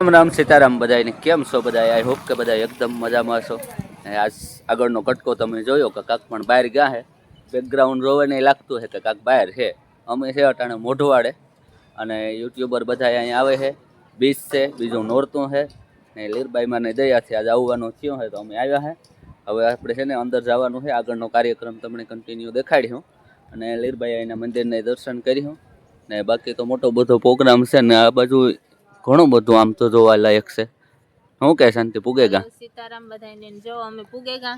રામ રામ સીતારામ બધાને કેમ છો બધા આઈ હોપ કે બધા એકદમ મજામાં છો. આજ આગળનો કટકો તમે જોયો કે કાક પણ બહાર ગયા હે. બેકગ્રાઉન્ડ રોવે ને લાગતું છે કે કાક બહાર છે અમે છે અટાણે મોઢવાડે. અને યુટ્યુબર બધા અહીંયા આવે છે બીચ છે, બીજું નોરતું છે ને લીરબાઈમાં ને દયાથી આજ આવવાનું થયું છે તો અમે આવ્યા છે હવે આપણે છે ને અંદર જવાનું છે આગળનો કાર્યક્રમ તમને કન્ટિન્યુ દેખાડ્યું. અને લીરબાઈ અહીંના મંદિરને દર્શન કર્યું. ને બાકી તો મોટો બધો પ્રોગ્રામ છે ને આ બાજુ ઘણું બધું આમ તો જોવા લાયક છે. શું કે શાંતિ પુગેગા? સીતારામ બધાને જો અમે પુગેગા.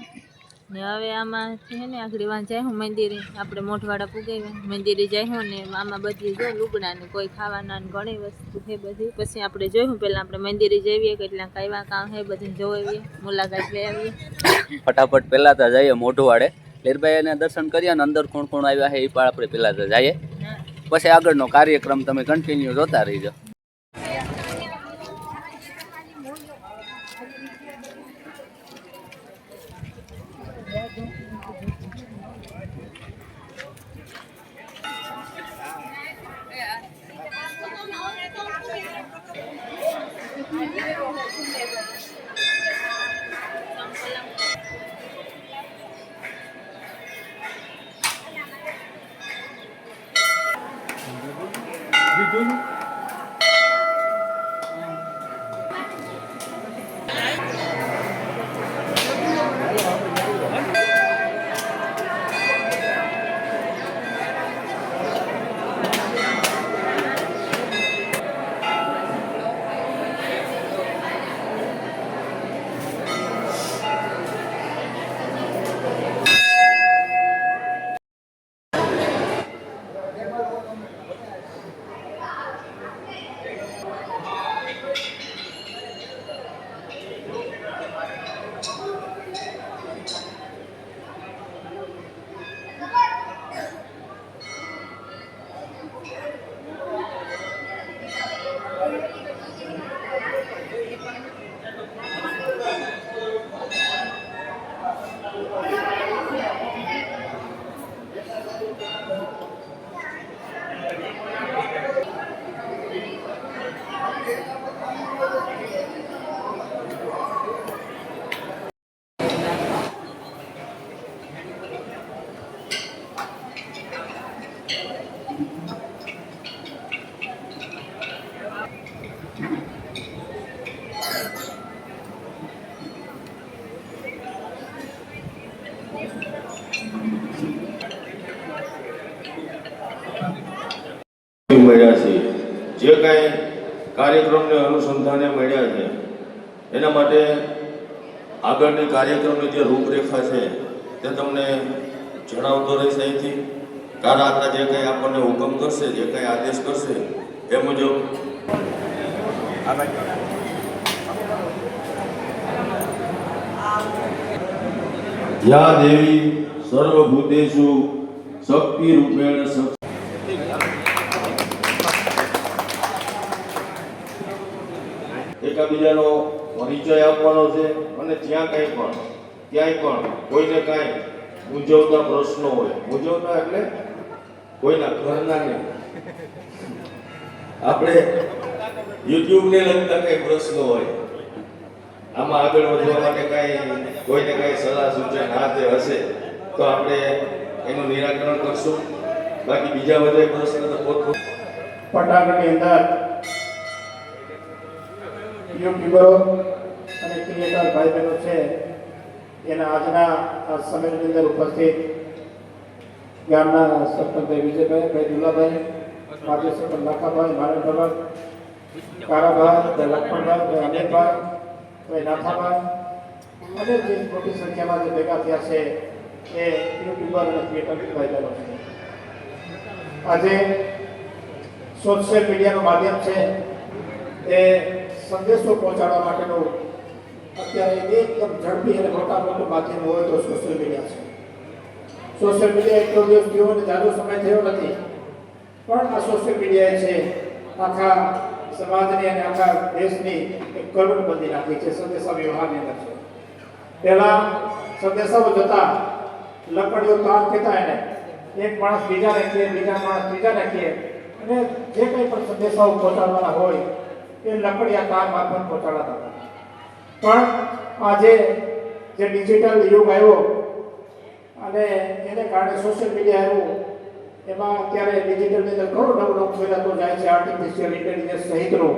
ને હવે આમાં છે ને આગળ વાં જાય હું મંદિરે. આપણે મોઢવાડા પૂગે મંદિરે જાય હું ને આમાં બધી જો લુગડા ને કોઈ ખાવાના ને ઘણી વસ્તુ છે બધી. પછી આપણે જોયું પહેલાં આપણે મંદિરે જઈએ કેટલા કાયવા કામ છે બધું જોઈએ મુલાકાત લઈ આવીએ. ફટાફટ પહેલાં તો જઈએ મોઢવાડે. લીરભાઈ એને દર્શન કર્યા ને અંદર કોણ કોણ આવ્યા છે એ પણ આપણે પહેલાં તો જઈએ. પછી આગળનો કાર્યક્રમ તમે કન્ટિન્યુ જોતા રહીજો. મળ્યા જે કાંઈ કાર્યક્રમને અનુસંધાને મળ્યા છે, એના માટે આગળની કાર્યક્રમની જે રૂપરેખા છે, તે તમને જણાવતો રહીશ અહીંથી. કારાતા જે કંઈ આપણને હુકમ કરશે, જે કંઈ આદેશ કરશે એ મુજબ યા દેવી સર્વભૂતેશુ શક્તિ રૂપેણ એકાબીજાનો પરિચય આપવાનો છે અને જ્યાં કંઈ પણ, ક્યાંય પણ, કોઈને કાંઈ મૂંઝવતા પ્રશ્નો હોય. મૂંઝવતા એટલે કોઈના ઘરના નહીં. આપણે યુટ્યુબને લગતા કંઈ પ્રશ્નો હોય, આમાં આગળ વધવા માટે કાંઈ કોઈને કાંઈ સલાહ સૂચન હાથે હશે, તો આપણે એનું નિરાકરણ કરશું. બાકી બીજા બધા પ્રશ્ન તો પોત પટાકની અંદર યુટ્યુબરો અને ક્રિએટર ભાઈ બહેનો છે, એના આજના આ સમયની અંદર ઉપસ્થિત ગામના સરપંચભાઈ વિજયભાઈ, ભાઈ દુલાભાઈ, માજી સરપંચ લાખાભાઈ માનવ ભગત કારાભાઈ લક્ષ્મણભાઈ, ભાઈ અનિલભાઈ, ભાઈ નાથાભાઈ, અને જે મોટી સંખ્યામાં જે ભેગા થયા છે, એ યુટ્યુબર અને ક્રિએટર ભાઈ બહેનો છે. આજે સોશિયલ મીડિયાનું માધ્યમ છે, એ સંદેશો પહોંચાડવા માટેનો અત્યારે એકદમ ઝડપી અને મોટા મોટું માધ્યમ હોય તો સોશિયલ મીડિયા છે. સોશિયલ મીડિયા એટલો દિવસ થયો અને જાજો સમય થયો નથી. પણ આ સોશિયલ મીડિયાએ છે, આખા સમાજની અને આખા દેશની એક કરુણ બંધી નાખી છે સંદેશા વ્યવહારની અંદર. છે પહેલા સંદેશાઓ જતા લકડીઓ તાર કહેતા એને. એક માણસ બીજાને કહે બીજા માણસ ત્રીજાને કહે અને જે કંઈ પણ સંદેશાઓ પહોંચાડવાના હોય એ લકડિયા કાર મારફત પહોંચાડતા હતા. પણ આજે જે ડિજિટલ યુગ આવ્યો અને એને કારણે સોશિયલ મીડિયા આવ્યું, એમાં અત્યારે ડિજિટલની અંદર ઘણું નવું નવું ફેલાતું જાય છે આર્ટિફિશિયલ ઇન્ટેલિજન્સ સહિતનું.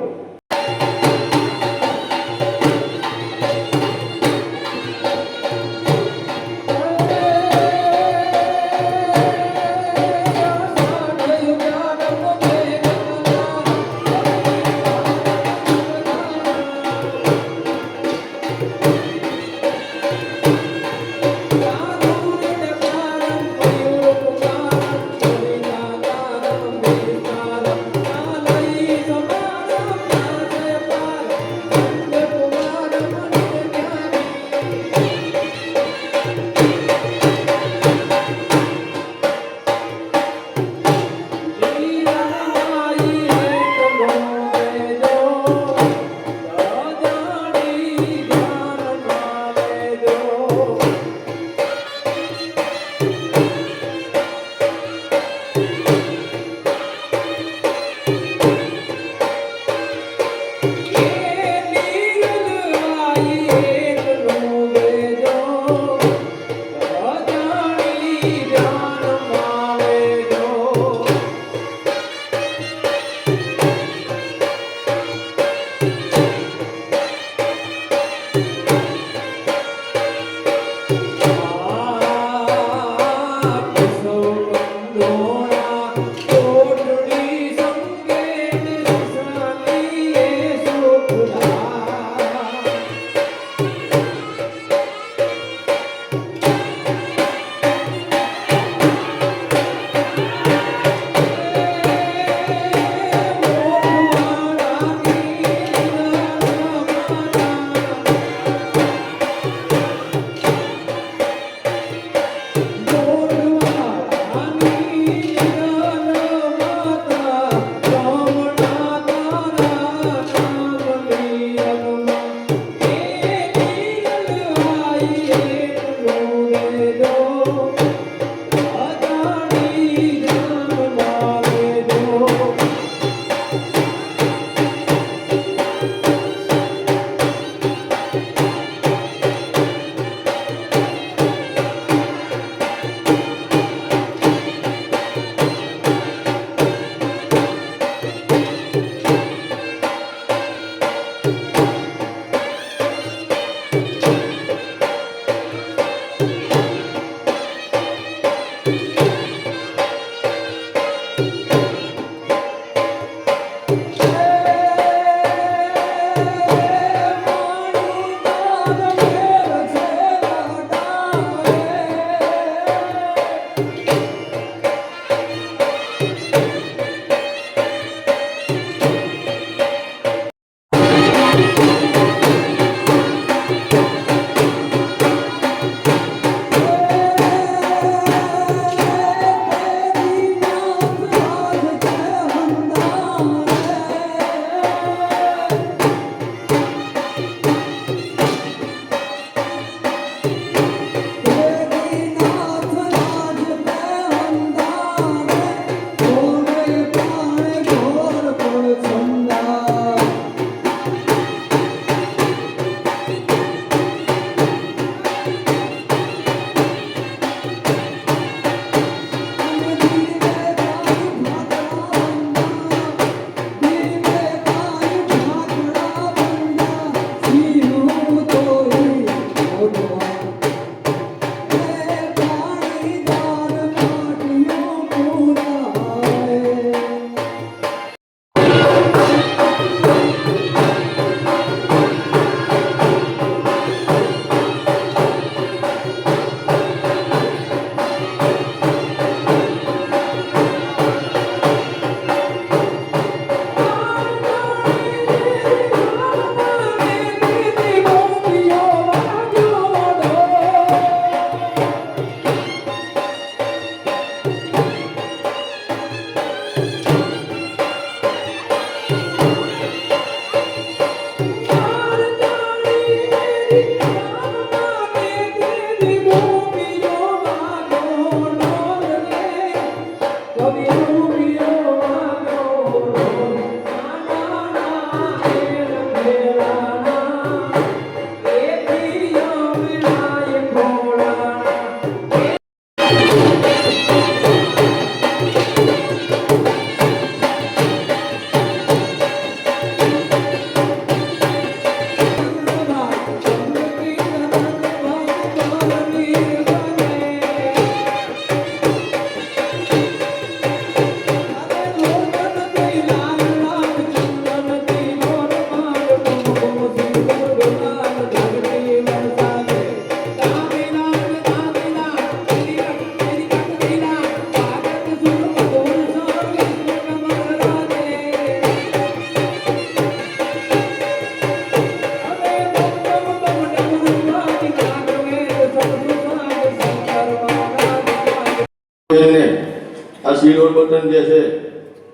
સિલ્વર બટન જે છે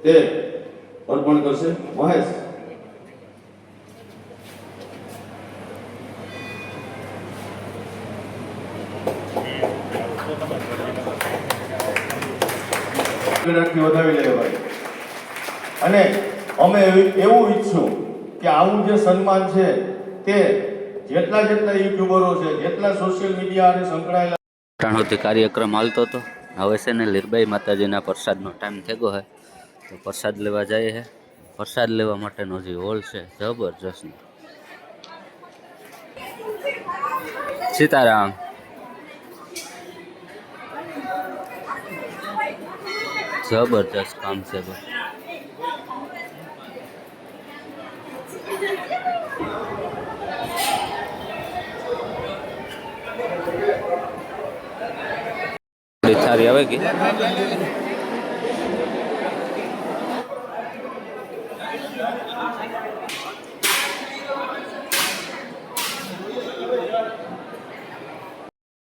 તે અર્પણ કરશે. મહેશ. વધાવી લે ભાઈ. અને અમે એવું ઈચ્છું કે આવું જે સન્માન છે તે જેટલા જેટલા યુટ્યુબરો છે જેટલા સોશિયલ મીડિયા અને સંકળાયેલા કાર્યક્રમ હાલતો હતો. હવે છે ને લીરબાઈ માતાજીના પ્રસાદનો ટાઈમ થઈ ગયો છે તો પ્રસાદ લેવા જઈએ છે પ્રસાદ લેવા માટેનો જે હોલ છે, જબરજસ્ત. સીતારામ. જબરજસ્ત કામ છે. ભાઈ થાળી આવે કે?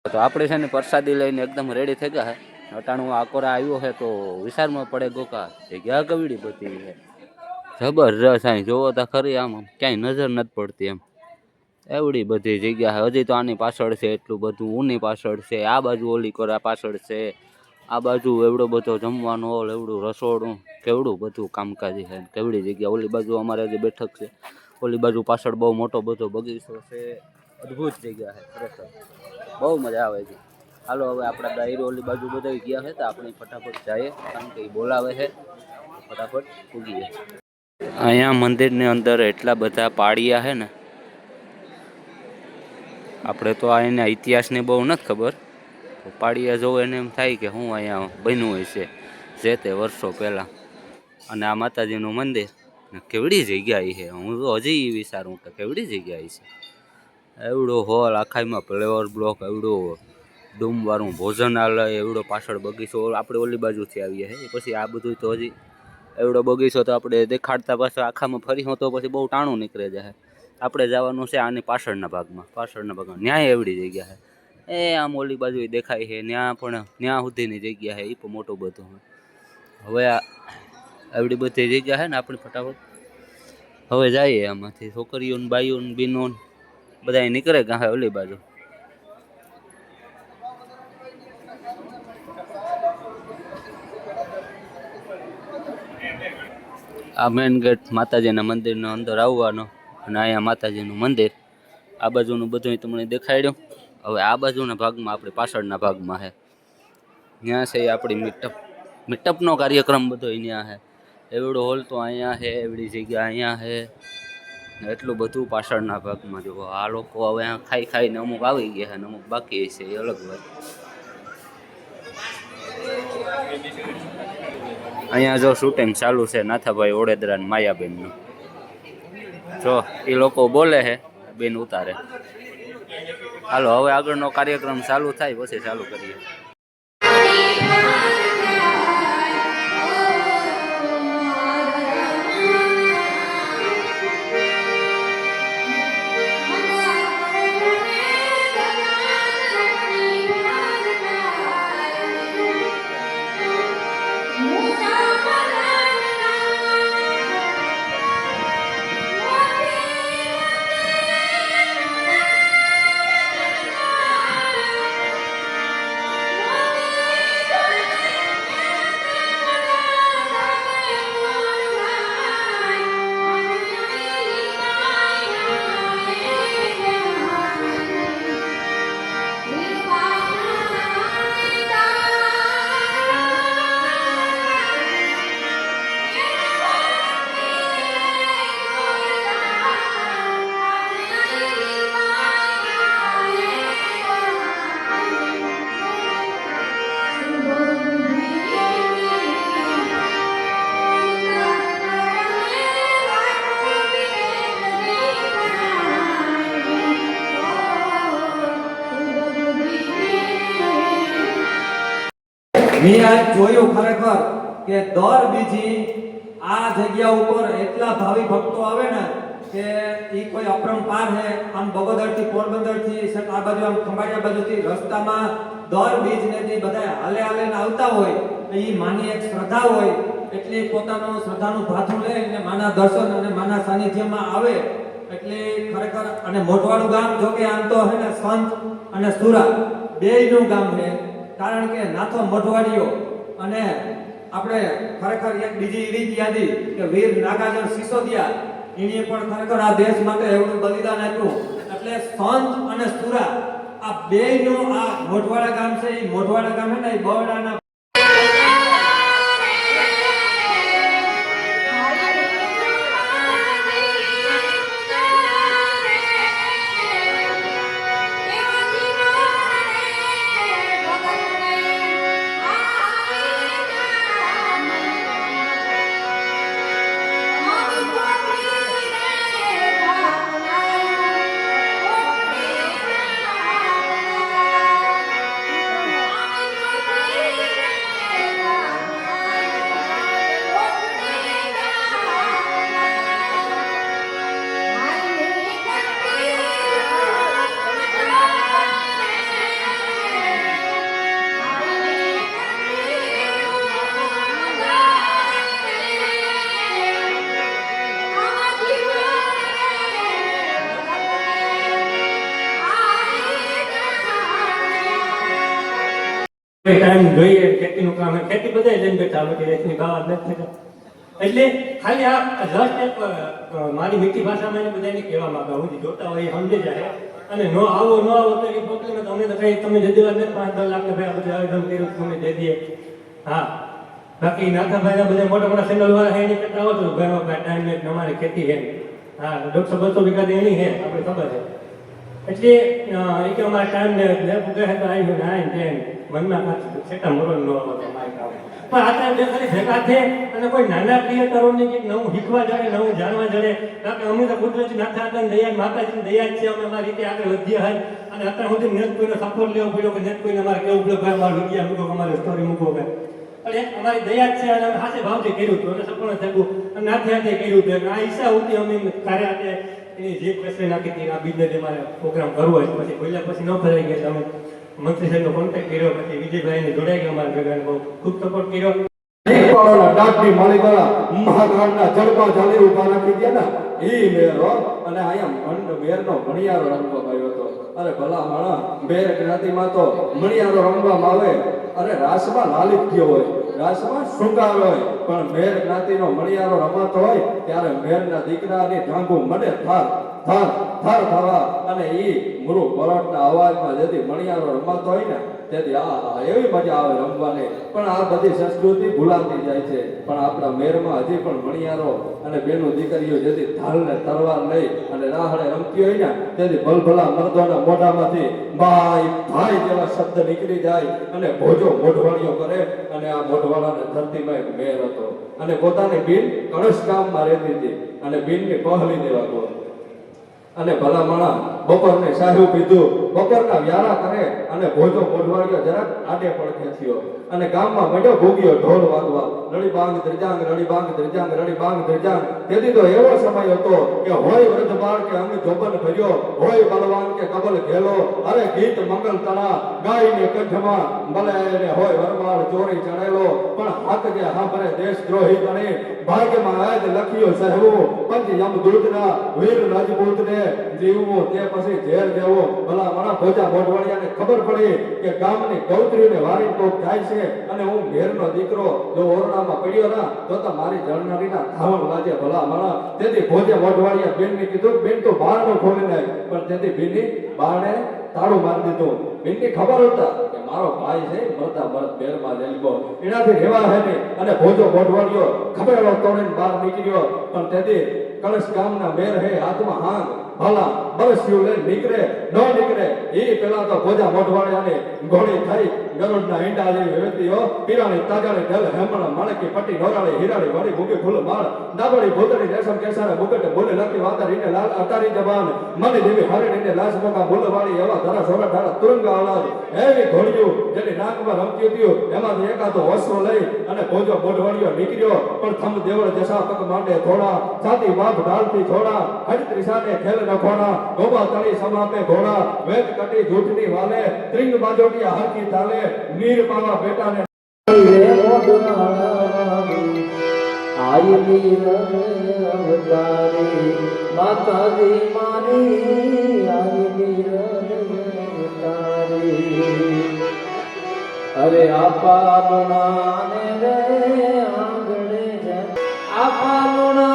તો આપણે છે ને પ્રસાદી લઈને એકદમ રેડી થઈ ગયા છે અટાણું આકોરા આવ્યો છે તો વિસારમાં પડે ગોકા. જગ્યા કવડી બધી છે જબરજસ્ત અહીં જોવો તો ખરી આમ ક્યાંય નજર નથી પડતી એમ. એવડી બધી જગ્યા હજી તો આની પાછળ છે એટલું બધું, ઊની પાછળ છે, આ બાજુ ઓલી કરા પાછળ છે, આ બાજુ એવડો બધો જમવાનો હોલ, એવડું રસોડું, કેવડું બધું કામકાજી છે, કેવડી જગ્યા. ઓલી બાજુ અમારે જે બેઠક છે, ઓલી બાજુ પાછળ બહુ મોટો બધો બગીચો છે. અદ્ભુત જગ્યા છે, ખરેખર. બહુ મજા આવે છે. હાલો, હવે આપણા ડાયરો ઓલી બાજુ બધા ગયા છે, તો આપણે ફટાફટ જઈએ, કારણ કે બોલાવે છે. ફટાફટ પૂગીએ. અહીંયા મંદિરની અંદર એટલા બધા પાળિયા છે ને આપણે તો આ એના ઇતિહાસની બહુ નથી ખબર. પાડીએ જોવું એને એમ થાય કે હું અહીંયા બન્યું હોય છે, જે તે વર્ષો પહેલાં. અને આ માતાજીનું મંદિર કેવડી જગ્યા છે. હું તો હજી એ વિચારું કે કેવડી જગ્યા છે. એવડો હોલ આખાઈમાં ફ્લેવર બ્લોક, એવડો ડુમવાળું ભોજનાલય, એવડો પાછળ બગીચો. આપણે ઓલી બાજુથી આવીએ છીએ પછી આ બધું તો હજી એવડો બગીચો તો આપણે દેખાડતા પાછળ આખામાં ફરી હું તો પછી બહુ ટાણું નીકળે જાય. આપણે જવાનું છે આની પાછળના ભાગમાં. પાછળના ભાગમાં. ન્યાય એવડી જગ્યા છે. એ આમ ઓલી બાજુ દેખાય છે. ત્યાં પણ ત્યાં સુધીની જગ્યા છે. એ પણ મોટું બધું હવે આ એવડી બધી જગ્યા છે ને આપણે ફટાફટ. હવે જઈએ આમાંથી. છોકરીઓને, બાઈઓને, બીનોને, બધા નીકળે ગાહે ઓલી બાજુ? આ મેન ગેટ માતાજીના મંદિરનો અંદર આવવાનો. અને અહીંયા માતાજીનું મંદિર. આ બાજુનું બધું તમને દેખાડ્યું. હવે આ બાજુના ભાગમાં આપણે પાછળના ભાગમાં છે. ત્યાં છે આપણી મીટઅપ. મીટઅપનો કાર્યક્રમ બધો ત્યાં છે. એવડો હોલ તો અહીંયા છે, એવડી જગ્યા અહીંયા છે. એટલું બધું પાછળના ભાગમાં જુઓ. આ લોકો હવે અહીંયા ખાઈ ખાઈને અમુક આવી ગયા છે અમુક બાકી છે એ અલગ વાત. અહીંયા જો શૂટિંગ ચાલુ છે નાથાભાઈ ઓડેદરા માયાબેનનું. જો એ લોકો બોલે છે બેન ઉતારે. હાલો, હવે આગળનો કાર્યક્રમ ચાલુ થાય, પછી ચાલુ કરીએ. મેં આજ જોયું ખરેખર કે દર બીજી આ જગ્યા ઉપર એટલા ભાવિ ભક્તો આવે ને કે એ કોઈ અપરંપાર હે. આમ બગોદરથી, પોરબંદરથી આ બાજુ આમ ખંભાળિયા બાજુથી રસ્તામાં દર બીજ ને દી બધા હાલે હાલે આવતા હોય એ માની એક શ્રદ્ધા હોય એટલે પોતાનો શ્રદ્ધાનું ભાથું અને માના દર્શન અને માના સાનિધ્યમાં આવે એટલે ખરેખર અને મોટવાડું ગામ જો કે આમ તો હે ને સંત અને સુરા, બેયનું ગામ છે કારણ કે નાથો મઢવાડીઓ અને આપણે ખરેખર એક બીજી એવી યાદી કે વીર નાગાર્જુન સિસોદિયા એણે પણ ખરેખર આ દેશ માટે એવડું બલિદાન આપ્યું. એટલે સંત અને સુરા, આ બેયનું આ મોઢવાડા ગામ છે, એ મોઢવાડા ગામ ને બરોડાના ખેતી બધાય લઈને બેઠા, અમે રેતની નથી એટલે ખાલી આ જસ્ટ મારી મીઠી ભાષામાં એને બધાને કહેવા માંગા હું જોતા હોય સમજી જાય. અને નો આવો નો આવો, તો એ પ્રોબ્લેમ તમને તો કઈ તમે જતી વાર પાંચ, દસ લાખ ભાઈ બધું આયોજન કર્યું તમે દે દઈએ. હા. બાકી નાથાભાઈ બધા મોટા મોટા સિંગલ વાળા એની કરતા આવો તો ભાઈ ટાઈમ ને અમારી ખેતી હે હા, દોઢસો, બસો વીઘા એની હે આપણે ખબર છે. એટલે એ કે અમારા ટાઈમ ને બે પુગે તો આવી ને મનમાં પાછું છેટા મરણ ન આવતો મારી પણ આ ટાઈમ ખાલી ભેગા છે અને કોઈ નાના ક્રિએટરોને કંઈક નવું શીખવા જડે, નવું જાણવા જડે, કારણ કે અમે તો કુદરતી નાથા હતા દયા માતાજીની દયા છે, અમે અમારી રીતે આગળ વધીએ હોય અને અત્યાર સુધી નેટ કોઈનો સપોર્ટ લેવો પડ્યો કે નેટ કોઈને અમારે કેવું પડ્યો ભાઈ અમારે રૂપિયા મૂકો, અમારે સ્ટોરી મૂકો કે. પણ અમારી દયા છે અને હાથે ભાવથી કર્યું હતું, અને સંપૂર્ણ થયું અને નાથે હાથે કર્યું હતું. અને આ ઈચ્છા હતી અમે કાર્ય એની જે પ્રશ્ન નાખી હતી આ બિઝનેસ અમારે પ્રોગ્રામ કરવો હોય, પછી બોલ્યા પછી ન ભરાઈ ગયા અમે મંત્રી સાહેબનો કોન્ટેક્ટ કર્યો, પછી વિજયભાઈને જોડાઈ ગયા અમારા ભેગા બહુ ખૂબ સપોર્ટ કર્યો. દીપવાળાના ડાકની માલિકાના મહાકાળના ઊભા રાખી ગયા ને, ઈ મેરો અને અહીંયા મંડ મણિયારો રમવામાં આવ્યો હતો. અરે ભલા માણા મેર જ્ઞાતિમાં તો મણિયારો રમવામાં આવે. અરે રાસમાં લાલિત થયો હોય. રાસમાં શૃંગાર હોય, પણ મેર જ્ઞાતિનો મણિયારો રમાતો હોય, ત્યારે મેરના દીકરાની ઢાંગુ મને થાર થાર થાર થવા અને ઈ મુરુ પરોટના અવાજમાં જેથી મણિયારો રમાતો હોય ને તેથી આ એવી મજા આવે રમવાની. પણ આ બધી સંસ્કૃતિ ભૂલાતી જાય છે. પણ આપણા મેરમાં હજી પણ મણિયારો અને બેનો દીકરીઓ જેથી ઢાલને તરવાર લઈ અને રાહડે રમતી હોય ને, તેથી ભલભલા મર્દોના મોઢામાંથી ભાઈ ભાઈ જેવા શબ્દ નીકળી જાય અને ભોજો મોઢવાણીઓ કરે અને આ મોઢવાળાને ધરતીમાં મેર હતો. અને પોતાની બીન કળશ ગામમાં રહેતી હતી અને બિનની પહલી દેવા ગયો. અને ભલા માણા બપોરને સાહેબ પીધું. બપોરના વ્યારા કરે અને ભોજો મોઢવાડ્યો જરાક આડે પડખે થયો અને ગામમાં મંડ્યો ભોગ્યો ઢોલ વાગવા. રડી બાંગ ધ્રજાંગ રડી બાંગ ધ્રજાંગ રડી બાંગ ધ્રજાંગ તેથી તો એવો સમય હતો કે હોય વૃદ્ધ બાળ કે અંગ જોબન ભર્યો, હોય બલવાન કે કબલ ઘેલો, અરે ગીત મંગલ તણા ગાયને કંઠમાં, ભલે એને હોય વરમાળ ચોરી ચડેલો, પણ હાથ જે હાંભરે દેશ દ્રોહી ગણી ભાગ્યમાં આજ લખ્યો સહેવું, પંચ યમ દૂતના વીર રાજપૂતને જીવવું તે પછી ઝેર દેવો ભલા ભોજા મોઢવાડિયાને ખબર પડી કે ગામની ગૌત્રીને વારી કોક જાય છે અને હું ઘેરનો દીકરો જો ઓરડામાં પડ્યો ના, તો તો મારી જળનારીના ધાવણ વાજે ભલા મારા તેથી ભોજે મોઢવાડિયા બેનને કીધું, બેન, તો બહારનો ખોલી નાખ. પણ તેથી બેની બારણે તાળું મારી દીધું. બેનની ખબર હતા મારો ભાઈ છે, મરતા મરત બેરમાં જલકો એનાથી રેવા હે નહીં અને ભોજો મોઢવાડિયો ખબેડો તોડીને બહાર નીકળ્યો. પણ તેથી કળશ ગામના મેર હે, હાથમાં હાંગ. ભલા, બરસ્યું લઈને નીકળે, ન નીકળે, એ પેલા તો ભોજા મોઢવાડિયાને ઘોડી થઈ ગરુડના ઈંડા જેવી વેતીઓ પીરાણી તાજાની ઢલ હેમણ માણકી, પટ્ટી, નોરાળી, હીરાળી વાડી મૂકી ફૂલ, માળ ડાબડી ભૂતળી રેશમ, કેસારે મુકટ બોલે લખી વાતારીને લાલ, અતારી જવાન, મની દેવી હરણીને લાશ મોકા બોલવાળી એવા ધરા સોરા ધારા તુરંગા અલાદ એવી ઘોડિયું જેની નાકમાં રમતી હતી એમાંથી હોસલો લઈ અને ભોજો મોઢવાડિયો નીકળ્યો. પણ થમ દેવળ જસા પગ માટે થોડા છાતી વાપ ઢાલતી થોડા હજત્રી સાથે ખેલ નખોડા ગોબા તળી સમાપે ઘોડા વેદ કટી જૂઠની વાલે, ત્રિંગ બાજોટિયા હરકી તાલે નીર પાવા બેટાને માતાજી મારી આયલી અવતારી અરે આપા લુણાને રે આંગણે આપા લુણાને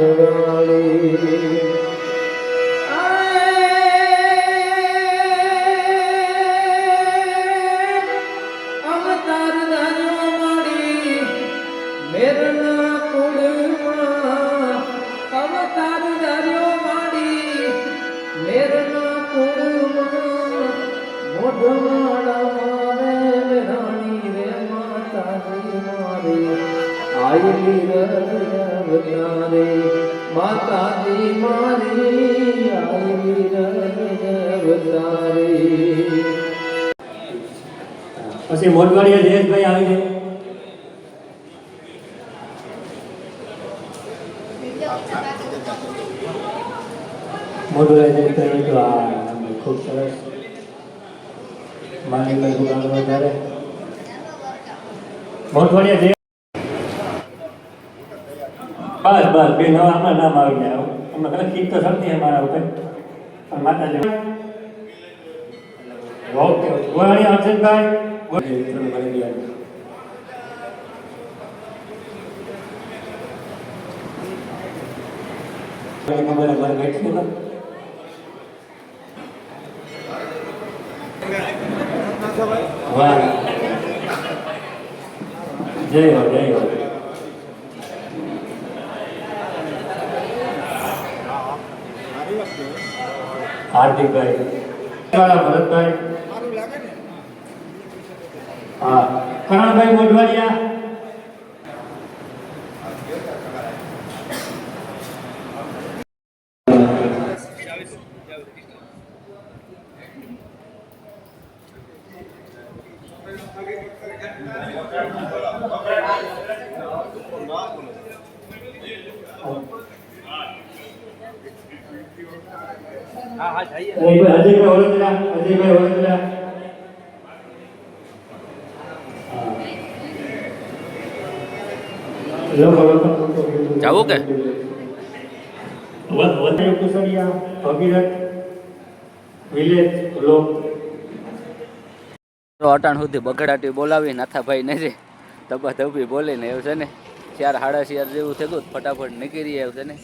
ജഗനാളി આયલી રવતારે પછી મોટવાડિયા જયેશભાઈ આવી ગયા. તો આ ખૂબ સરસ. માની વધારે. મોટવાડિયા બસ બસ બે નવા આમાં નામ આવી જાય અમે કદાચ કીટ તો સમજી અમારા ઉપર પણ માતાજી ઓકે ગોળાણી અર્જનભાઈ ખબર અમારે બેઠી ને વાહ જય હો જય હો હાર્દિકભાઈ. ભરતભાઈ. હા. કરણભાઈ મોઢવાડિયા. અજયભાઈ જાવું કે? વધારે ભગીરથ વિલેજ લોક તો અટાણ સુધી બગડાટી બોલાવી નાથાભાઈ ને જે તબા તબી બોલીને એવું છે ને ચાર સાડા ચાર જેવું થયું ફટાફટ નીકળી એવું છે ને.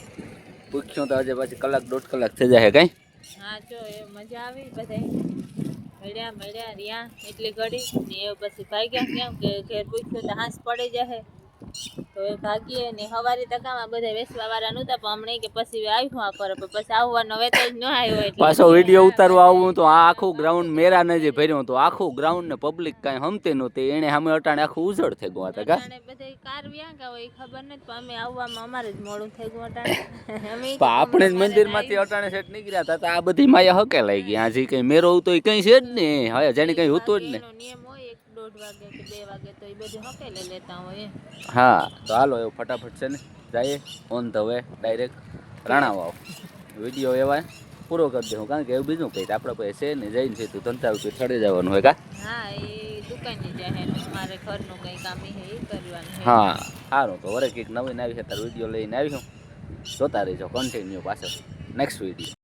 પૂછ્યું તો આજે પાછી કલાક દોઢ કલાક થઈ જાય કઈ? હા, જો, એ મજા આવી બધાય. મળ્યા મળ્યા રહ્યા એટલી ઘડી. ને એ પછી ભાગ્યા કેમ કે ઘેર પૂછ્યું તો હાંસ પડી જશે. તો એ ભાગીએ ને હવારી તકામાં બધા વેસવા વાળા નહોતા પણ હમણાં કે પછી આવ્યું આ પર પણ પછી આવવાનો વેતો જ ન આવ્યો એટલે પાછો વીડિયો ઉતારવા આવું તો આ આખું ગ્રાઉન્ડ મેરા ને જે ભર્યું તો આખું ગ્રાઉન્ડ ને પબ્લિક કાંઈ હમતી નહોતી એને સામે અટાણે આખું ઉજળ થઈ ગયું હતા બધા કાર વ્યા ગયા હોય ખબર નથી પણ અમે આવવામાં અમારે જ મોડું થઈ ગયું અટાણે. અમે પણ આપણે જ મંદિરમાંથી અટાણે સેટ નીકળ્યા હતા આ બધી માયા હકે લઈ ગઈ હજી કઈ મેરો તો કઈ છે જ ને હવે જેને કઈ હોતું જ ને નિયમ દોઢ વાગે કે બે વાગે તો એ બધું હકેલે લેતા હોય હા તો હાલો એવું ફટાફટ છે ને જઈએ. On the way direct Ranavav video એવા પૂરો કરી દઉં કારણ કે એવું બીજું કઈ આપણે પાસે છે ને જઈને સીધું ધંધા રૂપિયા ચડી જવાનું હોય કા? હા એ દુકાને જાય મારે ઘરનું કઈ કામ એ કરવાનું હા. સારું તો વરે કંઈક નવીન આવી છે તાર વીડિયો લઈને આવ્યું. જોતા રહીજો કન્ટિન્યુ પાછળ. Next video